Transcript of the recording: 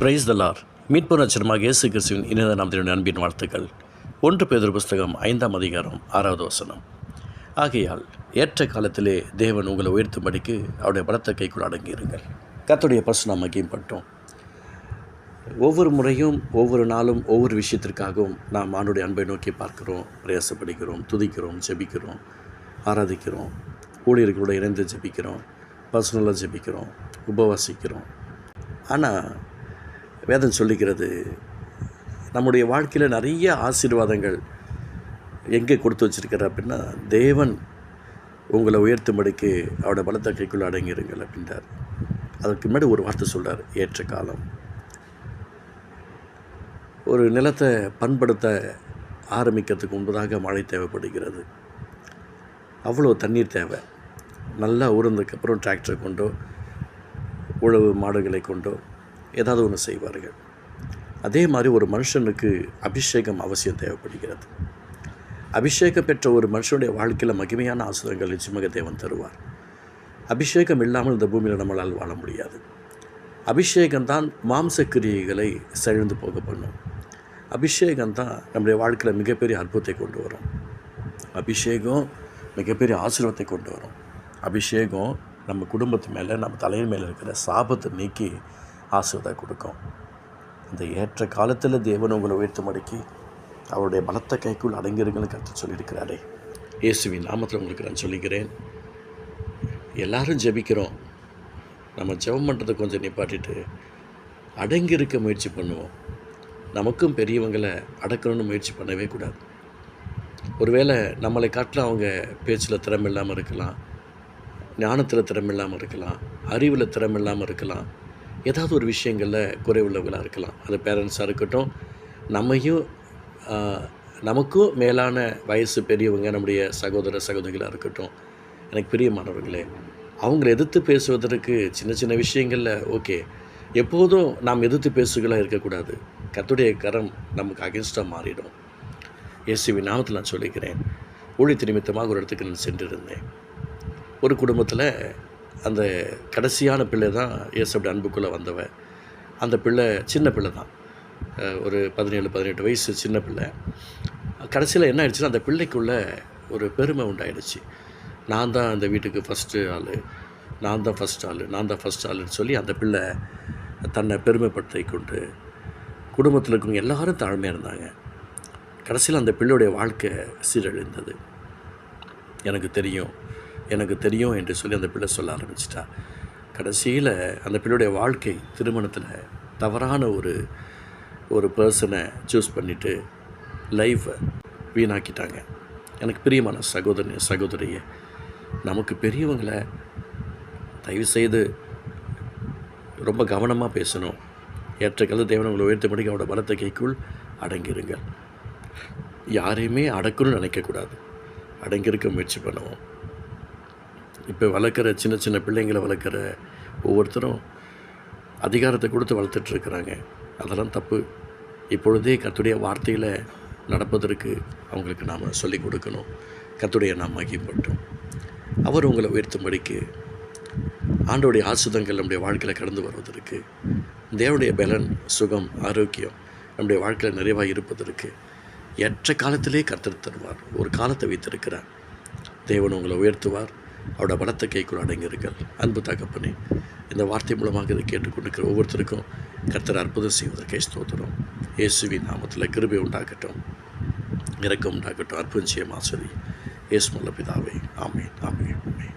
Price தலார் மீட்பு நட்சத்திரமாக இயேசு கிறிஸ்துவின் இணைய நாமத்தினுடைய அன்பின் வாழ்த்துக்கள். ஒன்று பேதர் புஸ்தகம் ஐந்தாம் அதிகாரம் ஆறாவது வசனம். ஆகையால் ஏற்ற காலத்திலே தேவன் உங்களை உயர்த்தும்படிக்கு அவருடைய பலத்த கைக்குள் அடங்கியிருங்கள். கத்துடைய பசு நாம் மகிம்பட்டோம் ஒவ்வொரு முறையும் ஒவ்வொரு நாளும் ஒவ்வொரு விஷயத்திற்காகவும் நாம் ஆண்டுடைய அன்பை நோக்கி பார்க்கிறோம் பிரயாசப்படுகிறோம் துதிக்கிறோம் ஜெபிக்கிறோம் ஆராதிக்கிறோம் ஊழியர்களோட இணைந்து ஜெபிக்கிறோம் பர்சனலாக ஜெபிக்கிறோம் உபவாசிக்கிறோம். ஆனால் வேதம் சொல்லிக்கிறது நம்முடைய வாழ்க்கையில் நிறைய ஆசீர்வாதங்கள் எங்கே கொடுத்து வச்சிருக்கிற அப்படின்னா தேவன் உங்களை உயர்த்தும்படிக்கு அவரோட பலத்த கைக்குள்ளே அடங்கிருங்கள் அப்படின்றார். அதுக்கு முன்னாடி ஒரு வார்த்தை சொல்கிறார் ஏற்ற காலம். ஒரு நிலத்தை பண்படுத்த ஆரம்பிக்கிறதுக்கு முன்பதாக மழை தேவைப்படுகிறது. அவ்வளோ தண்ணீர் தேவை. நல்லா ஊறந்ததுக்கப்புறம் டிராக்டரை கொண்டோ உழவு மாடுகளை கொண்டோ ஏதாவது ஒன்று செய்வார்கள். அதே மாதிரி ஒரு மனுஷனுக்கு அபிஷேகம் அவசியம் தேவைப்படுகிறது. அபிஷேகம் பெற்ற ஒரு மனுஷனுடைய வாழ்க்கையில் மகிமையான ஆசிரியங்கள் நிச்சயமாக தேவன் தருவார். அபிஷேகம் இல்லாமல் இந்த பூமியில் நம்மளால் வாழ முடியாது. அபிஷேகம்தான் மாம்ச கிரியைகளை செழிந்து போக பண்ணும். அபிஷேகம் தான் நம்முடைய வாழ்க்கையில் மிகப்பெரிய அற்புதத்தை கொண்டு வரும். அபிஷேகம் மிகப்பெரிய ஆசீர்வாதத்தை கொண்டு வரும். அபிஷேகம் நம்ம குடும்பத்து மேலே நம்ம தலையின் மேலே இருக்கிற சாபத்தை நீக்கி ஆசீர்வாதம் கொடுக்கும். இந்த ஏற்ற காலத்தில் தேவன் உங்களை உயர்த்தும்படிக்கு அவருடைய பலத்த கைக்குள் அடங்கிருங்கன்னு கற்று சொல்லியிருக்கிறாரே. இயேசுவின் நாமத்தில் உங்களுக்கு நான் சொல்லிக்கிறேன். எல்லாரும் ஜெபிக்கிறோம். நம்ம ஜெபம் பண்ணுறதை கொஞ்சம் நிப்பாட்டிட்டு அடங்கி இருக்க முயற்சி பண்ணுவோம். நமக்கும் பெரியவங்களை அடக்கணும்னு முயற்சி பண்ணவே கூடாது. ஒருவேளை நம்மளை காட்டில் அவங்க பேச்சில் திறமில்லாமல் இருக்கலாம் ஞானத்தில் திறமில்லாமல் இருக்கலாம் அறிவில் திறமில்லாமல் இருக்கலாம் ஏதாவது ஒரு விஷயங்களில் குறைவுள்ளவர்களாக இருக்கலாம். அது பேரண்ட்ஸாக இருக்கட்டும் நம்மையும் நமக்கும் மேலான வயசு பெரியவங்க நம்முடைய சகோதர சகோதரிகளாக இருக்கட்டும் எனக்கு பிரியமானவர்களே அவங்களை எதிர்த்து பேசுவதற்கு சின்ன சின்ன விஷயங்களில் ஓகே. எப்போதும் நாம் எதிர்த்து பேசுகளாக இருக்கக்கூடாது. கத்துடைய கரம் நமக்கு அகென்ஸ்டாக மாறிடும். இயேசுவி நாமத்தில் நான் சொல்லிக்கிறேன். ஊழியத்து நிமித்தமாக ஒரு இடத்துக்கு நான் சென்றிருந்தேன். ஒரு குடும்பத்தில் அந்த கடைசியான பிள்ளை தான் இயேசுடைய அன்புக்குள்ளே வந்தவ அந்த பிள்ளை சின்ன பிள்ளை தான். ஒரு பதினேழு பதினெட்டு வயசு சின்ன பிள்ளை. கடைசியில் என்ன ஆயிடுச்சுன்னா அந்த பிள்ளைக்குள்ளே ஒரு பெருமை உண்டாயிடுச்சு. நான் தான் அந்த வீட்டுக்கு ஃபஸ்ட்டு ஆள். நான் தான் ஃபஸ்ட் ஆள். நான் தான் ஃபஸ்ட் ஆளுன்னு சொல்லி அந்த பிள்ளை தன்னை பெருமைப்படுத்தி கொண்டு குடும்பத்தில் இருக்கவங்க எல்லாரும் தாழ்மையாக இருந்தாங்க. கடைசியில் அந்த பிள்ளையுடைய வாழ்க்கை சீரழிந்தது. எனக்கு தெரியும். எனக்கு தெரியும் என்று சொல்லி அந்த பிள்ளை சொல்ல ஆரம்பிச்சிட்டா. கடைசியில் அந்த பிள்ளையுடைய வாழ்க்கை திருமணத்தில் தவறான ஒரு ஒரு பர்சனை சூஸ் பண்ணிவிட்டு லைஃப்பை வீணாக்கிட்டாங்க. எனக்கு பிரியமான சகோதரன் சகோதரியை நமக்கு பெரியவங்களை தயவுசெய்து ரொம்ப கவனமாக பேசணும். ஏற்ற கலந்து தேவன் உங்களை உயர்த்தபடிக்கு அவரோட பலத்த கைக்குள் அடங்கிருங்கள். யாரையுமே அடக்கணும்னு நினைக்கக்கூடாது. அடங்கியிருக்க முயற்சி பண்ணுவோம். இப்போ வளர்க்குற சின்ன சின்ன பிள்ளைங்களை வளர்க்குற ஒவ்வொருத்தரும் அதிகாரத்தை கொடுத்து வளர்த்துட்ருக்குறாங்க. அதெல்லாம் தப்பு. இப்பொழுதே கத்துடைய வார்த்தையில் நடப்பதற்கு அவங்களுக்கு நாம் சொல்லிக் கொடுக்கணும். கத்துடைய நாம் மகிப்பட்டோம் அவர் உங்களை உயர்த்தும்படிக்கு ஆண்டோடைய ஆசுதங்கள் நம்முடைய வாழ்க்கையில் கடந்து வருவதற்கு தேவனுடைய பலன் சுகம் ஆரோக்கியம் நம்முடைய வாழ்க்கையில் நிறைவாக இருப்பதற்கு ஏற்ற காலத்திலே கர்த்தர் தருவார். ஒரு காலத்தை வைத்திருக்கிறார். தேவன் உங்களை உயர்த்துவார். அவரோட பலத்த கைக்குள் அடங்கியிருக்கள் அன்பு தகப்பனே இந்த வார்த்தை மூலமாக இதை கேட்டுக்கொண்டிருக்கிற ஒவ்வொருத்தருக்கும் கர்த்தர் அற்புதம் செய்வதற்கே ஸ்தோத்திரம். இயேசுவின் நாமத்தில் கிருபை உண்டாகட்டும். இறக்கம் உண்டாகட்டும். அற்புதம் செய்யும் ஆசிரி இயேசு மல்ல பிதாவே. ஆமே ஆமே ஆமே